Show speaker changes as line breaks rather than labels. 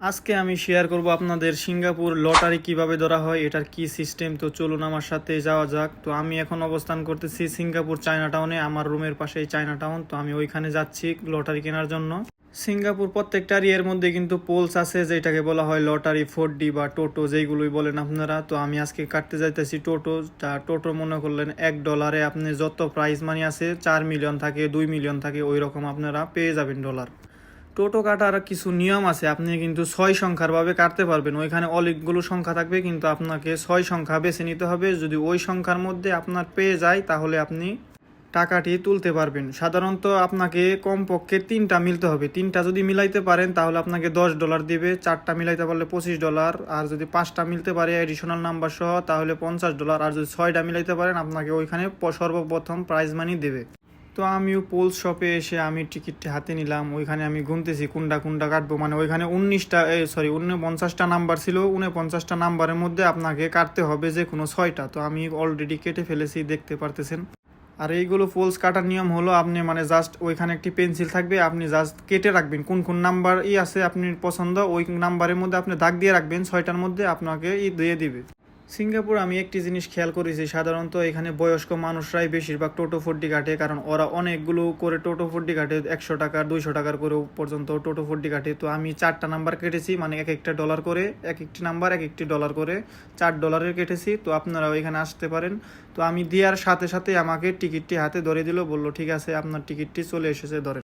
আজকে আমি শেয়ার করব আপনাদের সিঙ্গাপুর লটারি কীভাবে ধরা হয়, এটার কি সিস্টেম তো চলুন আমার সাথে যাওয়া যাক। তো আমি এখন অবস্থান করতেছি সিঙ্গাপুর চায়না টাউনে, আমার রুমের পাশেই চায়না টাউন। তো আমি ওইখানে যাচ্ছি লটারি কেনার জন্য। সিঙ্গাপুর প্রত্যেকটার ইয়ের মধ্যে কিন্তু পোলস আছে, যেটাকে বলা হয় লটারি ফোর ডি বা টোটো, যেইগুলোই বলেন আপনারা। তো আমি আজকে কাটতে যাইতেছি টোটো। তা টোটো মনে করলেন এক ডলারে আপনি যত প্রাইস মানি আছে, চার মিলিয়ন থাকে, দুই মিলিয়ন থাকে ওই রকম আপনারা পেয়ে যাবেন ডলার টোটো কাটার কিছু নিয়ম আছে, আপনি কিন্তু ছয় সংখ্যার ভাবে কাটতে পারবেন। ওইখানে অনেকগুলো সংখ্যা থাকবে, কিন্তু আপনাকে ছয় সংখ্যা বেছে নিতে হবে। যদি ওই সংখ্যার মধ্যে আপনার পেয়ে যায়, তাহলে আপনি টাকাটি তুলতে পারবেন। সাধারণত আপনাকে কমপক্ষে তিনটা মিলতে হবে। তিনটা যদি মিলাইতে পারেন, তাহলে আপনাকে দশ ডলার দিবে। চারটা মিলাইতে পারলে পঁচিশ ডলার। আর যদি পাঁচটা মিলতে পারে অ্যাডিশনাল নাম্বার সহ, তাহলে পঞ্চাশ ডলার। আর যদি ছয়টা মিলাইতে পারেন, আপনাকে ওইখানে সর্বপ্রথম প্রাইজ মানি দেবে। তো আমিও পোলস শপে এসে আমি টিকিটটি হাতে নিলাম, ওইখানে আমি গুনতেছি কোনটা কোনটা কাটবো? মানে ওইখানে উনিশটা সরি উনপঞ্চাশটা নাম্বার ছিল উনপঞ্চাশটা নাম্বারের মধ্যে আপনাকে কাটতে হবে যে কোনো ছয়টা। তো আমি অলরেডি কেটে ফেলেছি, দেখতে পারতেছেন। আর এইগুলো পোলস কাটার নিয়ম হলো আপনি মানে জাস্ট ওইখানে একটি পেন্সিল থাকবে, আপনি জাস্ট কেটে রাখবেন। কোন কোন নাম্বার ই আছে আপনি পছন্দ, ওই নাম্বারের মধ্যে আপনি দাগ দিয়ে রাখবেন, ছয়টার মধ্যে আপনাকে ই দিয়ে দিবে। সিঙ্গাপুর, আমি একটি জিনিস খেয়াল করেছি, সাধারণত এখানে বয়স্ক মানুষরাই বেশিরভাগ টোটো ফোর্টি কাটে, কারণ ওরা অনেকগুলো করে টোটো ফোর্টি কাটে, একশো টাকার, দুইশো টাকার করে পর্যন্ত টোটো ফোর্টি কাটে। তো আমি চারটা নাম্বার কেটেছি মানে এক একটা ডলার করে, এক একটি নাম্বার, এক একটি ডলার করে, চার ডলারের কেটেছি। তো আপনারাও এখানে আসতে পারেন। তো আমি দেওয়ার সাথে সাথে আমাকে টিকিটটি হাতে ধরে দিল, বলল, ঠিক আছে, আপনার টিকিটটি চলে এসেছে ধরে